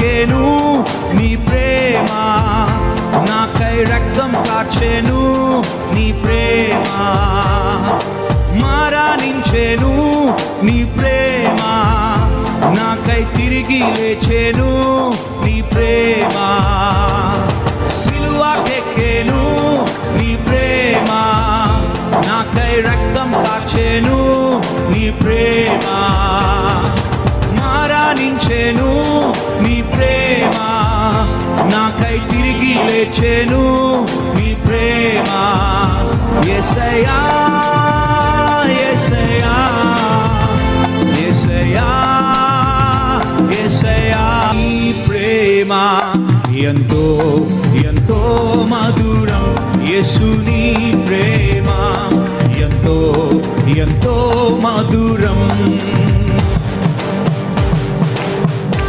ఎక్కేను నీ ప్రేమ. నాకై రక్తం కాచేను నీ ప్రేమ. మారానించెను నీ ప్రేమ. నాకై తిరిగి లేచేను నీ ప్రేమ. సిలువాకెక్కేను నీ ప్రేమ. నాకై రక్తం కాచేను నీ ప్రేమ. తిరిగి మీ ప్రేమ. ఎసయా ఎసయా ఎసయా ఎసయా మీ ప్రేమ. ఎంతో ఎంతో మధురం యేసుని ప్రేమ. ఎంతో ఎంతో మధురం